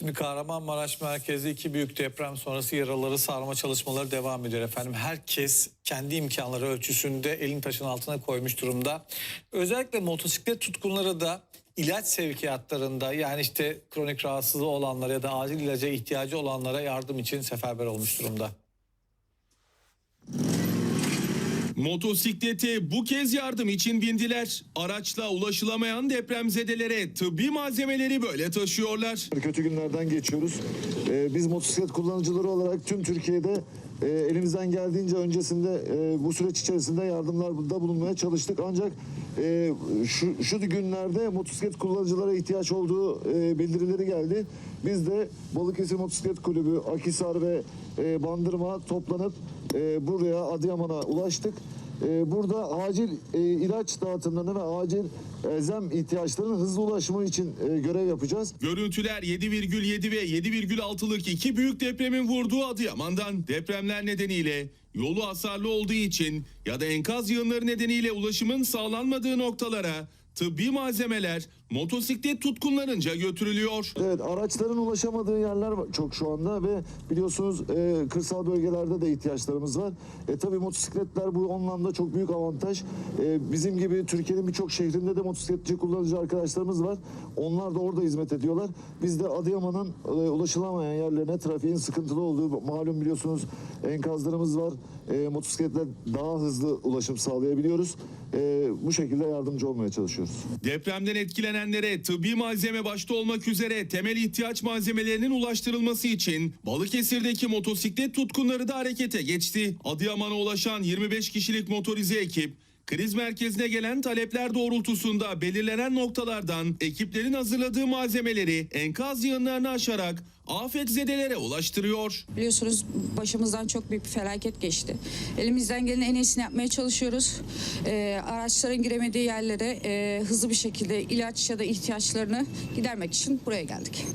Şimdi Kahramanmaraş merkezi iki büyük deprem sonrası yaraları sarma çalışmaları devam ediyor efendim. Herkes kendi imkanları ölçüsünde elin taşın altına koymuş durumda. Özellikle motosiklet tutkunları da ilaç sevkiyatlarında yani işte kronik rahatsızlığı olanlara ya da acil ilaca ihtiyacı olanlara yardım için seferber olmuş durumda. Motosiklete bu kez yardım için bindiler. Araçla ulaşılamayan depremzedelere tıbbi malzemeleri böyle taşıyorlar. Kötü günlerden geçiyoruz. Ee, biz motosiklet kullanıcıları olarak tüm Türkiye'de e, elimizden geldiğince öncesinde e, bu süreç içerisinde yardımlarda bulunmaya çalıştık. Ancak e, şu, şu günlerde motosiklet kullanıcılara ihtiyaç olduğu e, bildirileri geldi. Biz de Balıkesir Motosiklet Kulübü, Akisar ve e, Bandırma toplanıp e, buraya Adıyaman'a ulaştık. E, burada acil e, ilaç dağıtımlarına ve acil elzem ihtiyaçlarının hızlı ulaşımı için e, görev yapacağız. Görüntüler 7,7 ve 7,6'lık iki büyük depremin vurduğu Adıyaman'dan. Depremler nedeniyle yolu hasarlı olduğu için ya da enkaz yığınları nedeniyle ulaşımın sağlanmadığı noktalara tıbbi malzemeler motosiklet tutkunlarınca götürülüyor. Evet araçların ulaşamadığı yerler çok şu anda ve biliyorsunuz e, kırsal bölgelerde de ihtiyaçlarımız var. E tabi motosikletler bu anlamda çok büyük avantaj. E, bizim gibi Türkiye'nin birçok şehrinde de motosikletçi kullanıcı arkadaşlarımız var. Onlar da orada hizmet ediyorlar. Biz de Adıyaman'ın e, ulaşılamayan yerlerine trafiğin sıkıntılı olduğu malum biliyorsunuz enkazlarımız var. E, motosikletle daha hızlı ulaşım sağlayabiliyoruz. E, bu şekilde yardımcı olmaya çalışıyoruz. Depremden etkilenenlere tıbbi malzeme başta olmak üzere temel ihtiyaç malzemelerinin ulaştırılması için Balıkesir'deki motosiklet tutkunları da harekete geçti. Adıyaman'a ulaşan 25 kişilik motorize ekip kriz merkezine gelen talepler doğrultusunda belirlenen noktalardan ekiplerin hazırladığı malzemeleri enkaz yığınlarını aşarak afetzedelere ulaştırıyor. Biliyorsunuz başımızdan çok büyük bir felaket geçti. Elimizden gelen en iyisini yapmaya çalışıyoruz. Ee, araçların giremediği yerlere e, hızlı bir şekilde ilaç ya da ihtiyaçlarını gidermek için buraya geldik.